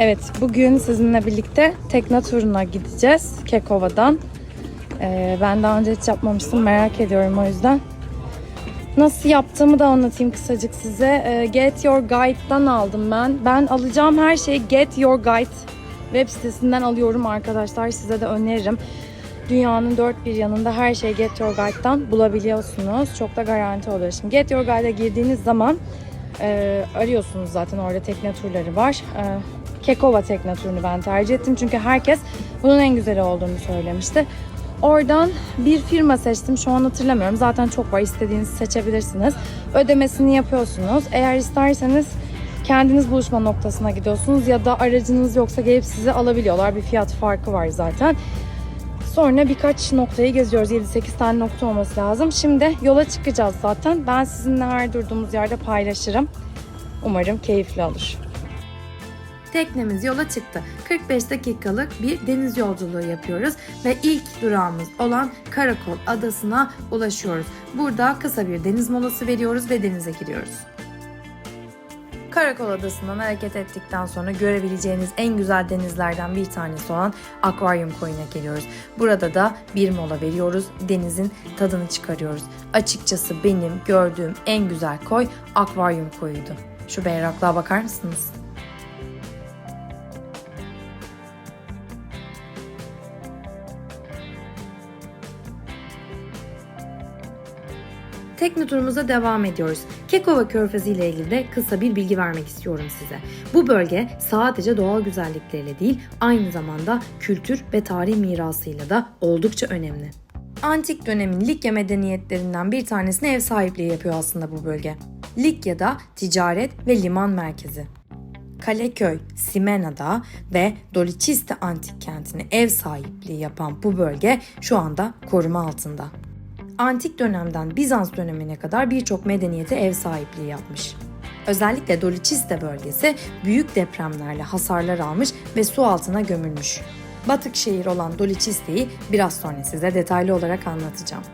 Evet, bugün sizinle birlikte tekne turuna gideceğiz Kekova'dan. Ee, ben daha önce hiç yapmamıştım, merak ediyorum o yüzden. Nasıl yaptığımı da anlatayım kısacık size. Ee, Get Your Guide'dan aldım ben. Ben alacağım her şeyi Get Your Guide web sitesinden alıyorum arkadaşlar. Size de öneririm. Dünyanın dört bir yanında her şeyi Get Your Guide'dan bulabiliyorsunuz. Çok da garanti oluyor. Şimdi Get Your Guide'a girdiğiniz zaman e, arıyorsunuz zaten orada tekne turları var. E, Kekova tekne turunu ben tercih ettim çünkü herkes bunun en güzeli olduğunu söylemişti. Oradan bir firma seçtim. Şu an hatırlamıyorum. Zaten çok var. İstediğinizi seçebilirsiniz. Ödemesini yapıyorsunuz. Eğer isterseniz kendiniz buluşma noktasına gidiyorsunuz ya da aracınız yoksa gelip sizi alabiliyorlar. Bir fiyat farkı var zaten. Sonra birkaç noktayı geziyoruz. 7-8 tane nokta olması lazım. Şimdi yola çıkacağız zaten. Ben sizinle her durduğumuz yerde paylaşırım. Umarım keyifli olur. Teknemiz yola çıktı. 45 dakikalık bir deniz yolculuğu yapıyoruz ve ilk durağımız olan Karakol Adası'na ulaşıyoruz. Burada kısa bir deniz molası veriyoruz ve denize giriyoruz. Karakol Adası'ndan hareket ettikten sonra görebileceğiniz en güzel denizlerden bir tanesi olan Akvaryum Koyu'na geliyoruz. Burada da bir mola veriyoruz, denizin tadını çıkarıyoruz. Açıkçası benim gördüğüm en güzel koy Akvaryum Koyu'ydu. Şu berraklığa bakar mısınız? Tekne turumuza devam ediyoruz. Kekova Körfezi ile ilgili de kısa bir bilgi vermek istiyorum size. Bu bölge sadece doğal güzellikleriyle değil, aynı zamanda kültür ve tarih mirasıyla da oldukça önemli. Antik dönemin Likya medeniyetlerinden bir tanesine ev sahipliği yapıyor aslında bu bölge. Likya'da ticaret ve liman merkezi. Kaleköy, Simena'da ve Dolichiste antik kentine ev sahipliği yapan bu bölge şu anda koruma altında antik dönemden Bizans dönemine kadar birçok medeniyete ev sahipliği yapmış. Özellikle Dolichiste bölgesi büyük depremlerle hasarlar almış ve su altına gömülmüş. Batık şehir olan Dolichiste'yi biraz sonra size detaylı olarak anlatacağım.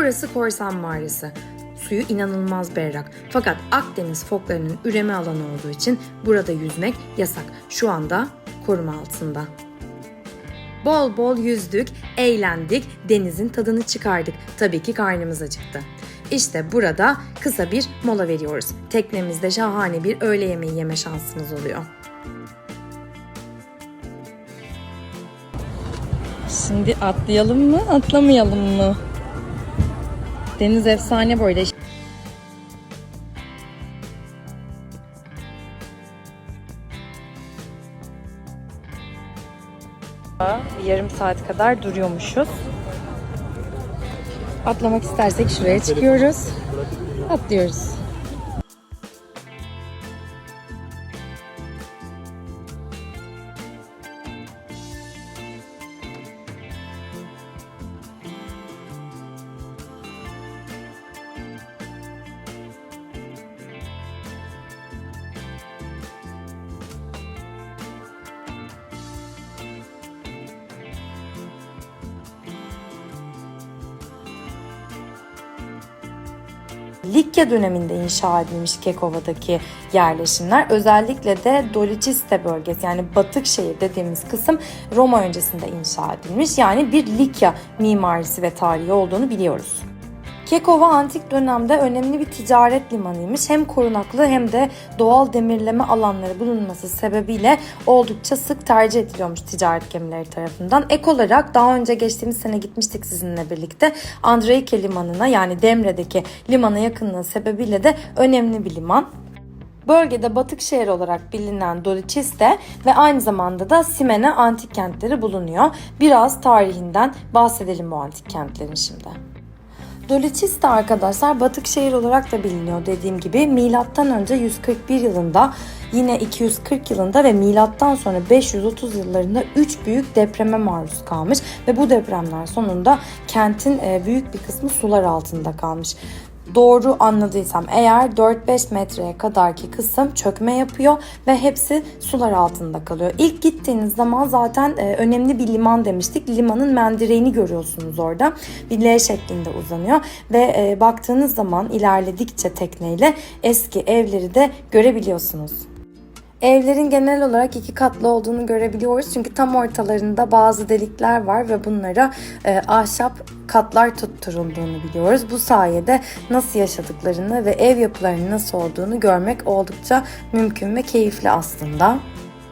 Burası Korsan Mağarası. Suyu inanılmaz berrak. Fakat Akdeniz foklarının üreme alanı olduğu için burada yüzmek yasak. Şu anda koruma altında. Bol bol yüzdük, eğlendik, denizin tadını çıkardık. Tabii ki karnımız acıktı. İşte burada kısa bir mola veriyoruz. Teknemizde şahane bir öğle yemeği yeme şansınız oluyor. Şimdi atlayalım mı, atlamayalım mı? Deniz efsane arada. Yarım saat kadar duruyormuşuz. Atlamak istersek şuraya çıkıyoruz. Atlıyoruz. Likya döneminde inşa edilmiş Kekova'daki yerleşimler özellikle de Dolichiste bölgesi yani batık şehir dediğimiz kısım Roma öncesinde inşa edilmiş. Yani bir Likya mimarisi ve tarihi olduğunu biliyoruz. Kekova antik dönemde önemli bir ticaret limanıymış. Hem korunaklı hem de doğal demirleme alanları bulunması sebebiyle oldukça sık tercih ediliyormuş ticaret gemileri tarafından. Ek olarak daha önce geçtiğimiz sene gitmiştik sizinle birlikte. Andreike limanına yani Demre'deki limana yakınlığı sebebiyle de önemli bir liman. Bölgede batık şehir olarak bilinen Dolichiste ve aynı zamanda da Simene antik kentleri bulunuyor. Biraz tarihinden bahsedelim bu antik kentlerin şimdi. Doliçis de arkadaşlar batık şehir olarak da biliniyor dediğim gibi. Milattan önce 141 yılında yine 240 yılında ve milattan sonra 530 yıllarında 3 büyük depreme maruz kalmış ve bu depremler sonunda kentin e, büyük bir kısmı sular altında kalmış. Doğru anladıysam eğer 4-5 metreye kadarki kısım çökme yapıyor ve hepsi sular altında kalıyor. İlk gittiğiniz zaman zaten e, önemli bir liman demiştik. Limanın mendireğini görüyorsunuz orada. Bir L şeklinde uzanıyor ve e, baktığınız zaman ilerledikçe tekneyle eski evleri de görebiliyorsunuz. Evlerin genel olarak iki katlı olduğunu görebiliyoruz. Çünkü tam ortalarında bazı delikler var ve bunlara e, ahşap katlar tutturulduğunu biliyoruz. Bu sayede nasıl yaşadıklarını ve ev yapılarının nasıl olduğunu görmek oldukça mümkün ve keyifli aslında.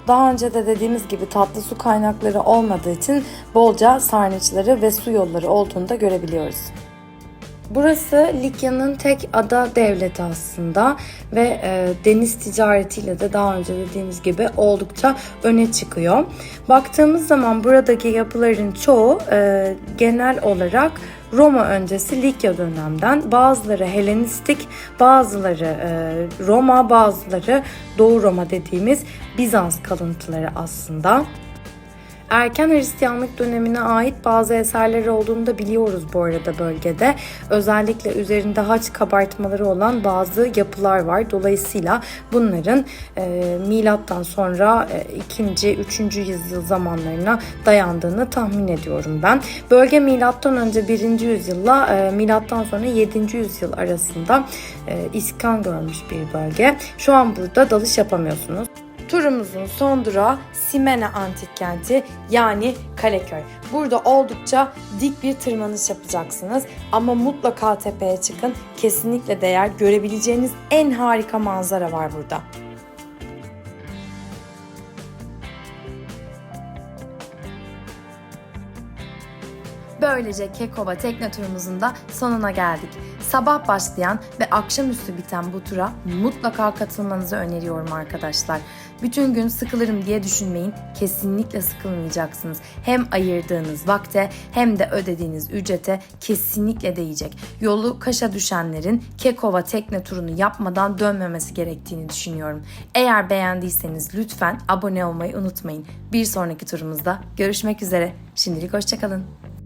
Daha önce de dediğimiz gibi tatlı su kaynakları olmadığı için bolca sarnıçları ve su yolları olduğunu da görebiliyoruz. Burası Likya'nın tek ada devleti aslında ve e, deniz ticaretiyle de daha önce dediğimiz gibi oldukça öne çıkıyor. Baktığımız zaman buradaki yapıların çoğu e, genel olarak Roma öncesi Likya dönemden bazıları Helenistik, bazıları e, Roma, bazıları Doğu Roma dediğimiz Bizans kalıntıları aslında. Erken Hristiyanlık dönemine ait bazı eserleri olduğunu da biliyoruz bu arada bölgede. Özellikle üzerinde haç kabartmaları olan bazı yapılar var. Dolayısıyla bunların e, milattan sonra e, 2. 3. yüzyıl zamanlarına dayandığını tahmin ediyorum ben. Bölge milattan önce 1. yüzyılla e, milattan sonra 7. yüzyıl arasında e, iskan görmüş bir bölge. Şu an burada dalış yapamıyorsunuz. Turumuzun son durağı Simene Antik Kenti yani Kaleköy. Burada oldukça dik bir tırmanış yapacaksınız ama mutlaka tepeye çıkın. Kesinlikle değer. Görebileceğiniz en harika manzara var burada. Böylece Kekova tekne turumuzun da sonuna geldik. Sabah başlayan ve akşamüstü biten bu tura mutlaka katılmanızı öneriyorum arkadaşlar. Bütün gün sıkılırım diye düşünmeyin. Kesinlikle sıkılmayacaksınız. Hem ayırdığınız vakte hem de ödediğiniz ücrete kesinlikle değecek. Yolu Kaş'a düşenlerin Kekova tekne turunu yapmadan dönmemesi gerektiğini düşünüyorum. Eğer beğendiyseniz lütfen abone olmayı unutmayın. Bir sonraki turumuzda görüşmek üzere. Şimdilik hoşçakalın.